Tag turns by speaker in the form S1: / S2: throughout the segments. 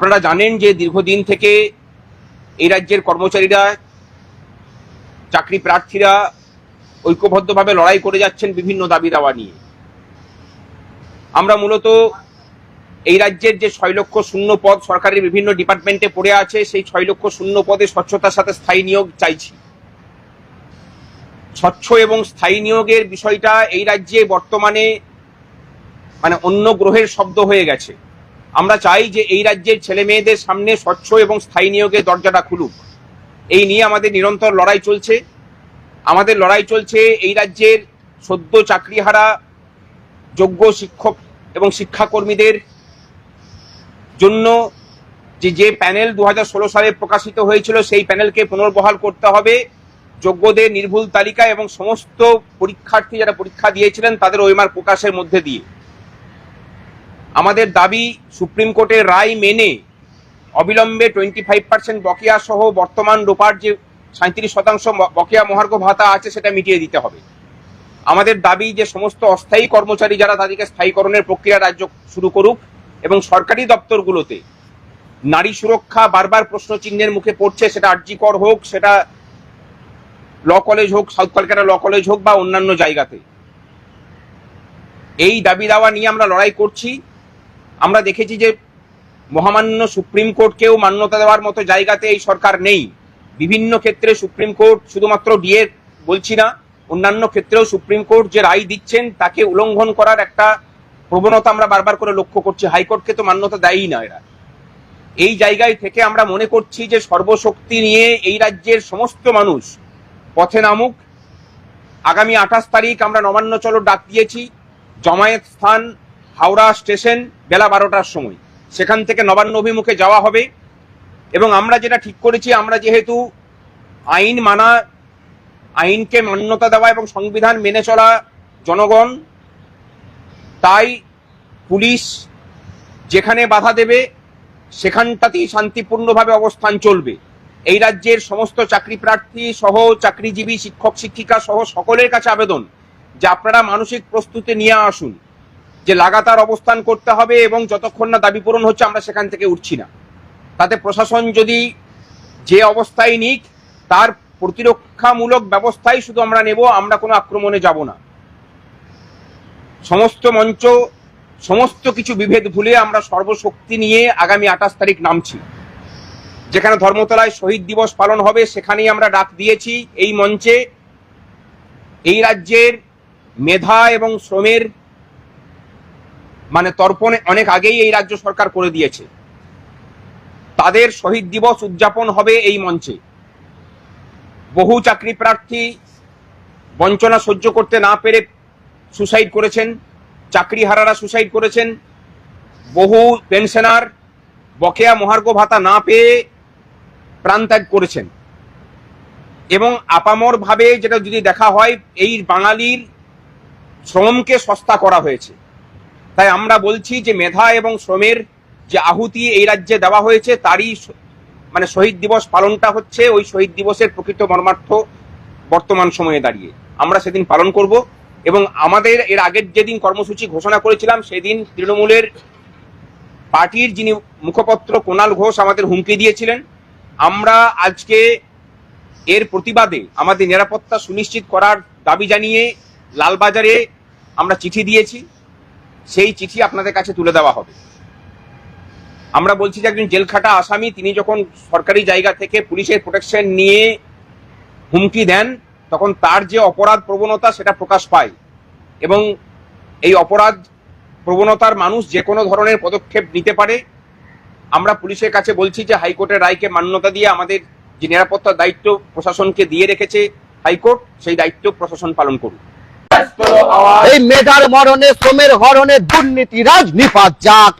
S1: আপনারা জানেন যে দীর্ঘদিন থেকে এই রাজ্যের কর্মচারীরা চাকরি প্রার্থীরা ঐক্যবদ্ধভাবে লড়াই করে যাচ্ছেন বিভিন্ন দাবি দাওয়া নিয়ে। আমরা মূলত এই রাজ্যের যে ছয় লক্ষ শূন্য পদ সরকারের বিভিন্ন ডিপার্টমেন্টে পড়ে আছে, সেই ছয় লক্ষ শূন্য পদে স্বচ্ছতার সাথে স্থায়ী নিয়োগ চাইছি। স্বচ্ছ এবং স্থায়ী নিয়োগের বিষয়টা এই রাজ্যে বর্তমানে মানে অন্য গ্রহের শব্দ হয়ে গেছে। আমরা চাই যে এই রাজ্যের ছেলে মেয়েদের সামনে স্বচ্ছ এবং স্থায়ী নিয়োগের দরজাটা খুলুক। এই নিয়ে আমাদের নিরন্তর লড়াই চলছে। আমাদের লড়াই চলছে এই রাজ্যের সদ্য চাকরিহারা, যোগ্য শিক্ষক এবং শিক্ষাকর্মীদের জন্য যে যে প্যানেল দু হাজার ষোলো সালে প্রকাশিত হয়েছিল, সেই প্যানেলকে পুনর্বহাল করতে হবে। যোগ্যদের নির্ভুল তালিকা এবং সমস্ত পরীক্ষার্থী যারা পরীক্ষা দিয়েছিলেন, তাদের ওইমার প্রকাশের মধ্যে দিয়ে। আমাদের দাবি সুপ্রিম কোর্টের রায় মেনে অবিলম্বে টোয়েন্টি ফাইভ পার্সেন্ট বকেয়া সহ বর্তমান রোপার যে সাঁত্রিশ শতাংশ বকেয়া মহার্ঘ ভাতা আছে সেটা মিটিয়ে দিতে হবে। আমাদের দাবি যে সমস্ত অস্থায়ী কর্মচারী যারা তাদেরকে স্থায়ীকরণের প্রক্রিয়া রাজ্য শুরু করুক এবং সরকারি দপ্তরগুলোতে নারী সুরক্ষা বারবার প্রশ্ন চিহ্নের মুখে পড়ছে, সেটা আর্জিকর হোক, সেটা ল কলেজ হোক, সাউথ কলকাতা ল কলেজ হোক বা অন্যান্য জায়গাতে। এই দাবি দাওয়া নিয়ে আমরা লড়াই করছি। আমরা দেখেছি যে মহামান্য সুপ্রিম কোর্টকেও মান্যতা দেওয়ার মতো জায়গাতে এই সরকার নেই। বিভিন্ন ক্ষেত্রে সুপ্রিম কোর্ট শুধুমাত্র ডিএ বলছি না, অন্যান্য ক্ষেত্রেও সুপ্রিম কোর্ট যে রায় দিচ্ছেন তাকে উল্লঙ্ঘন করার একটা প্রবণতা আমরা বারবার করে লক্ষ্য করছি। হাইকোর্টকে তো মান্যতা দেয়ই না এরা। এই জায়গায় থেকে আমরা মনে করছি যে সর্বশক্তি নিয়ে এই রাজ্যের সমস্ত মানুষ পথে নামুক। আগামী আঠাশ তারিখ আমরা নবান্ন চলো ডাক দিয়েছি। জমায়েত স্থান হাওড়া স্টেশন বেলা বারোটার সময়। সেখান থেকে নবান্ন অভিমুখে যাওয়া হবে এবং আমরা যেটা ঠিক করেছি, আমরা যেহেতু আইন মানা, আইনকে মান্যতা দেওয়া এবং সংবিধান মেনে চলা জনগণ, তাই পুলিশ যেখানে বাধা দেবে, সেখানটাতেই শান্তিপূর্ণভাবে অবস্থান চলবে। এই রাজ্যের সমস্ত চাকরি প্রার্থী সহ চাকরিজীবী, শিক্ষক, শিক্ষিকা সহ সকলের কাছে আবেদন যে আপনারা মানসিক প্রস্তুতি নিয়ে আসুন। যে লাগাতার অবস্থান করতে হবে এবং যতক্ষণ না দাবি পূরণ হচ্ছে আমরা সেখান থেকে উঠছি না। তাতে প্রশাসন যদি যে অবস্থায় নিক, তার প্রতিরক্ষামূলক ব্যবস্থাই শুধু আমরা নেব, আমরা কোনো আক্রমণে যাব না। সমস্ত মঞ্চ, সমস্ত কিছু বিভেদ ভুলে আমরা সর্বশক্তি নিয়ে আগামী আঠাশ তারিখ নামছি। যেখানে ধর্মতলায় শহীদ দিবস পালন হবে, সেখানেই আমরা ডাক দিয়েছি এই মঞ্চে। এই রাজ্যের মেধা এবং শ্রমের মানে তর্পণে অনেক আগেই এই রাজ্য সরকার করে দিয়েছে। তাদের শহীদ দিবস উদযাপন হবে এই মঞ্চে। বহু চাকরি প্রার্থী বঞ্চনা সহ্য করতে না পেরে সুসাইড করেছেন চাকরিহারারা সুসাইড করেছেন, বহু পেনশনার বকেয়া মহার্ঘ ভাতা না পেয়ে প্রাণত্যাগ করেছেন। এবং আপামর ভাবে যেটা যদি দেখা হয়, এই বাঙালির শ্রমকে সস্তা করা হয়েছে। তাই আমরা বলছি যে মেধা এবং শ্রমের যে আহুতি এই রাজ্যে দেওয়া হয়েছে, তারই মানে শহীদ দিবস পালনটা হচ্ছে ওই শহীদ দিবসের প্রকৃত মর্মার্থ বর্তমান সময়ে দাঁড়িয়ে। আমরা সেদিন পালন করব এবং আমাদের এর আগের যেদিন কর্মসূচি ঘোষণা করেছিলাম, সেদিন তৃণমূলের পার্টির যিনি মুখপত্র কোনাল ঘোষ আমাদের হুমকি দিয়েছিলেন। আমরা আজকে এর প্রতিবাদে আমাদের নিরাপত্তা সুনিশ্চিত করার দাবি জানিয়ে লালবাজারে আমরা চিঠি দিয়েছি। সেই চিঠি আপনাদের কাছে তুলে দেওয়া হবে। আমরা বলছি যে একজন জেলখাটা আসামি, তিনি যখন সরকারি জায়গা থেকে পুলিশের প্রোটেকশন নিয়ে হুমকি দেন, তখন তার যে অপরাধ প্রবণতা সেটা প্রকাশ পায় এবং এই অপরাধ প্রবণতার মানুষ যে কোনো ধরনের পদক্ষেপ নিতে পারে। আমরা পুলিশের কাছে বলছি যে হাইকোর্টের রায়কে মান্যতা দিয়ে আমাদের যে নিরাপত্তার দায়িত্ব প্রশাসনকে দিয়ে রেখেছে হাইকোর্ট, সেই দায়িত্ব প্রশাসন পালন করুক।
S2: এই মেধার মরণে শ্রমের হরণে দুর্নীতি রাজ নিপাত যাক।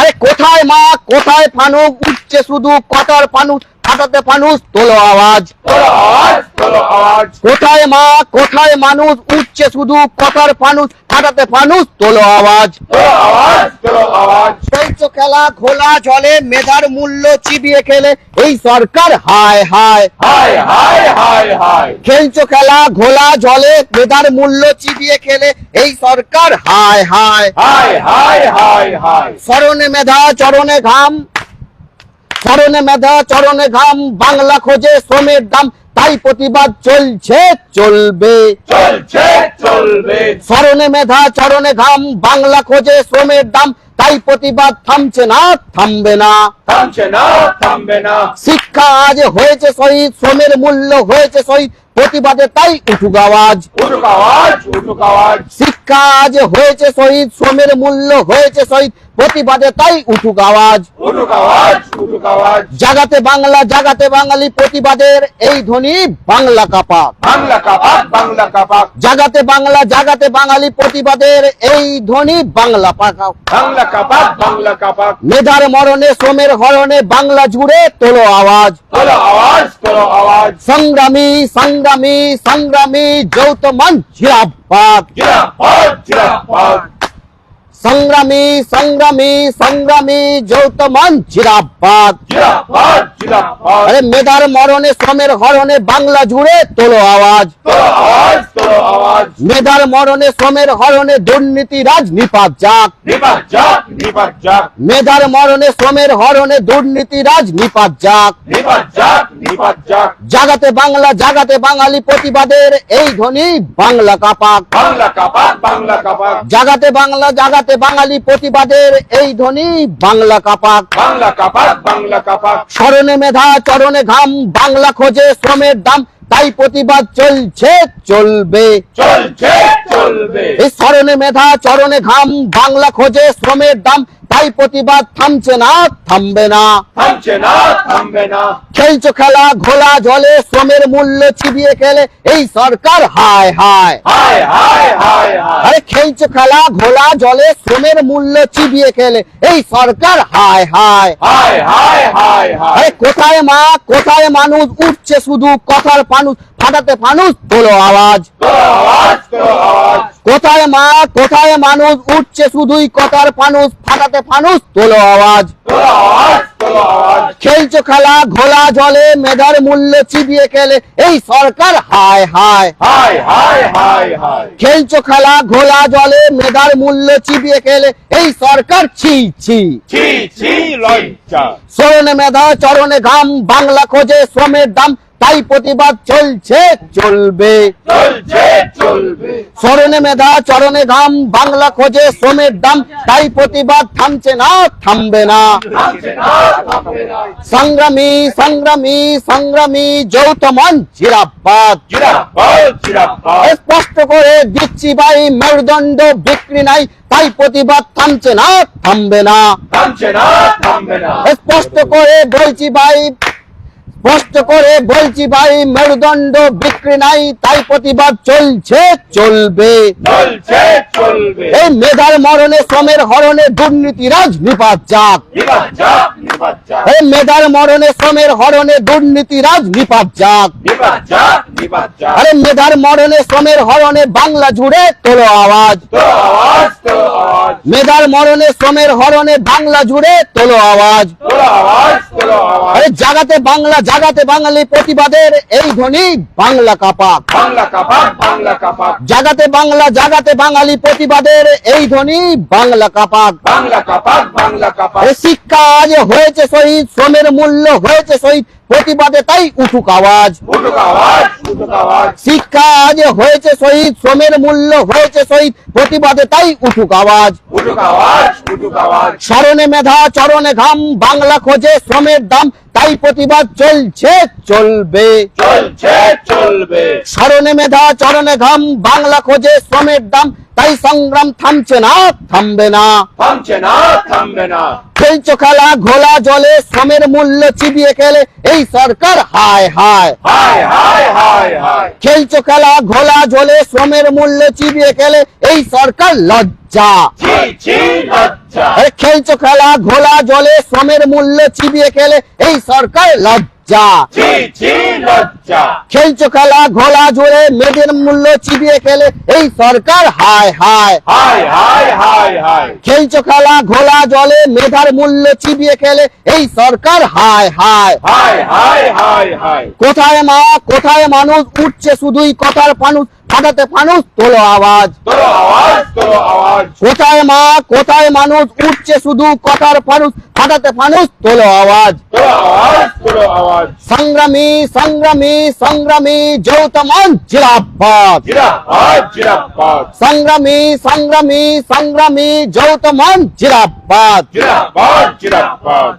S2: আরে কোথায় মা কোথায় ফানুক উঠছে শুধু কটার ফানুক ফাটাতে ফানুস তোলো আওয়াজ। কোথায় মা কোথায় মানুষ? উঠছে শুধু কথার ফানুস ফাটাতে ফানুস তোলো আওয়াজ। খেলছো খেলা ঘোলা জলে মেধার মূল্য চিবিয়ে খেলে এই সরকার হায় হায়।
S1: হায় হায় হায় হায়।
S2: খেলছো খেলা ঘোলা জলে মেধার মূল্য চিবিয়ে খেলে এই সরকার হায় হায়।
S1: হায় হায় হায় হায়।
S2: স্মরণে মেধা চরণে ঘাম। স্মরণে মেধা চরণে ঘাম বাংলা খোঁজে শ্রমের দাম তাই প্রতিবাদ চলছে চলবে।
S1: চলছে চলবে।
S2: স্মরণে মেধা চরণে ঘাম বাংলা খোঁজে শ্রমের দাম তাই প্রতিবাদ থামছে না থামবে না।
S1: থামছে না থামবে না।
S2: শিক্ষা আজ হয়েছে শহীদ শ্রমের মূল্য হয়েছে শহীদ প্রতিবাদে তাই উঠুক আওয়াজ।
S1: উঠুক আওয়াজ উঠুক আওয়াজ।
S2: শিক্ষা আজ হয়েছে শহীদ শ্রমের মূল্য হয়েছে শহীদ প্রতিবাদে তাই উঠুক আওয়াজ।
S1: উঠুক আওয়াজ উঠুক আওয়াজ।
S2: জাগাতে বাংলা জাগাতে বাঙালি প্রতিবাদের এই ধ্বনি বাংলা কাপাক।
S1: বাংলা কাপাক বাংলা কাপাক।
S2: জাগাতে বাংলা জাগাতে বাঙালি প্রতিবাদের এই ধ্বনি বাংলা পাকা
S1: বাংলা কাপাক বাংলা কাপাক।
S2: মেধার মরণে শ্রমের হরণে বাংলা জুড়ে তোলো আওয়াজ।
S1: তোলো আওয়াজ তোলো আওয়াজ।
S2: সংগ্রামী সংগ্রামী সংগ্রামী যৌথ মন জিরাবাদ
S1: জিরাফত জিরাফত
S2: সংগ্রামী সংগ্রামী সংগ্রামী যৌথ মন জিরাবাদ
S1: জিরাফত
S2: আরে মেধার মরণে শ্রমের হরণে বাংলা জুড়ে তোলো আওয়াজ। মেধার মরণে শ্রমের হরণে দুর্নীতি রাজ নিপাত যাক মেধার মরণে শ্রমের হরণে দুর্নীতি রাজ নিপাত যাক জাগাতে বাংলা জাগাতে বাঙালি প্রতিবাদের এই ধ্বনি বাংলা কাপাক
S1: বাংলা কাপাক।
S2: জাগাতে বাংলা জাগাতে বাঙালি প্রতিবাদের এই ধ্বনি বাংলা কাপাক।
S1: বাংলা কাপাক বাংলা কাপাক।
S2: স্মরণে মেধা চরণে ঘাম বাংলা খোঁজে শ্রমের দাম তাই প্রতিবাদ চলছে চলবে।
S1: চলছে চলবে।
S2: এই স্মরণে মেধা চরণে ঘাম বাংলা খোঁজে শ্রমের দাম তাই প্রতিবাদ থামছে না থামবে না।
S1: থামছে না থামবে না।
S2: খেলছো খেলা ঘোলা জলে শ্রমের মূল্য চিবিয়ে খেলে এই সরকার হায় হায়।
S1: হায় হায় হায়
S2: আরে খেলছো খেলা ঘোলা জলে শ্রমের মূল্য চিবিয়ে খেলে এই সরকার হায় হায়।
S1: হায় হায় হায় হায়।
S2: আরে কোথায় মা? কোথায় মানুষ? উঠছে শুধু কথার ফানুস, ফাটাতে ফানুষ তোলো আওয়াজ। কোথায় মা? কোথায় মানুষ? উঠছে শুধুই কথার ফানুস, ফাটাতে ফানুষ তোলো আওয়াজ। খেলছো খেলা ঘোলা জলে মেধার মূল্য চিবিয়ে খেলে। এই সরকার হায় হায়।
S1: হায় হায় হায় হায়।
S2: খেলছো খেলা ঘোলা জলে মেধার মূল্য চিবিয়ে খেলে। এই সরকার ছি ছি।
S1: ছি ছি লজ্জা।
S2: স্মরণে মেধা চরণে ঘাম বাংলা খোঁজে শ্রমের দাম। তাই প্রতিবাদ চলছে চলবে।
S1: চলছে চলবে।
S2: মেধা চরণে ঘাম বাংলা খোঁজে শ্রমের দাম। তাই প্রতিবাদ থামছে না থামবে না। সংগ্রামী সংগ্রামী সংগ্রামী যৌথ মন জিরাবাদ স্পষ্ট করে দিচ্ছি ভাই মেরুদণ্ড বিক্রি নাই তাই প্রতিবাদ থামছে না থামবে না। স্পষ্ট করে বলছি ভাই স্পষ্ট করে বলছি ভাই মেরুদণ্ড বিক্রি নাই তাই প্রতিবাদ চলছে চলবে। এই মেধার মরণে শ্রমের হরণে দুর্নীতি রাজ নিপাত যাক এই মেধার মরণে শ্রমের হরণে দুর্নীতি রাজ নিপাত যাক
S1: নিপাত যাক।
S2: আরে মেধার মরণে শ্রমের হরণে বাংলা জুড়ে তোলো আওয়াজ। মেধার মরণে শ্রমের হরণে বাংলা জুড়ে তোলো আওয়াজ। আরে জাগাতে বাংলা জাগাতে বাঙালি প্রতিবাদের এই ধ্বনি বাংলা কাপাক। জাগাতে বাংলা জাগাতে বাঙালি প্রতিবাদের এই ধ্বনি বাংলা কাপাক। শিক্ষা আজ হয়েছে শহীদ শ্রমের মূল্য হয়েছে শহীদ। প্রতিবাদে তাই উঠুক আওয়াজ। শিক্ষা আজ হয়েছে শহীদ শ্রমের মূল্য হয়েছে শহীদ প্রতিবাদে তাই উঠুক আওয়াজ। স্মরণে মেধা চরণে ঘাম বাংলা খোঁজে শ্রমের দাম তাই প্রতিবাদ চলছে চলবে।
S1: চলছে চলবে।
S2: স্মরণে মেধা চরণে ঘাম বাংলা খোঁজে শ্রমের দাম তাই সংগ্রাম থামছে না থামবে না।
S1: থামছে না থামবে না।
S2: খেলছো খেলা ঘোলা জলে শ্রমের মূল্য চিবিয়ে খেলে এই সরকার হায় হায়।
S1: হায় হায় হায় হায়।
S2: খেলছো খেলা ঘোলা জলে শ্রমের মূল্য চিবিয়ে খেলে এই সরকার লজ্জা।
S1: লজ্জা।
S2: খেলছো খেলা ঘোলা জলে শ্রমের মূল্য চিবিয়ে খেলে এই সরকার লজ্জা। খেলছো খেলা ঘোলা জোরে মেয়েদের মূল্য চিবিয়ে খেলে এই সরকার হায় হায়। খেলছো খেলা ঘোলা জলে মেধার মূল্য চিবিয়ে খেলে এই সরকার হায় হায়। কোথায় মা কোথায় মানুষ উঠছে শুধুই কথার ফানুস ফাটাতে ফানুস তোলো আওয়াজ।
S3: তোলো আওয়াজ তোলো আওয়াজ।
S2: কোথায় মা কোথায় মানুষ? উঠছে শুধু কথার ফানুস। ফাটাতে ফানুস তোলো আওয়াজ।
S3: তোলো আওয়াজ তোলো আওয়াজ।
S2: সংগ্রামী সংগ্রামী সংগ্রামী যৌতমন জিরাবাদ সংগ্রামী সংগ্রামী সংগ্রামী যৌতমন জিরাবাদ
S3: জিরাফাত জিরাফাত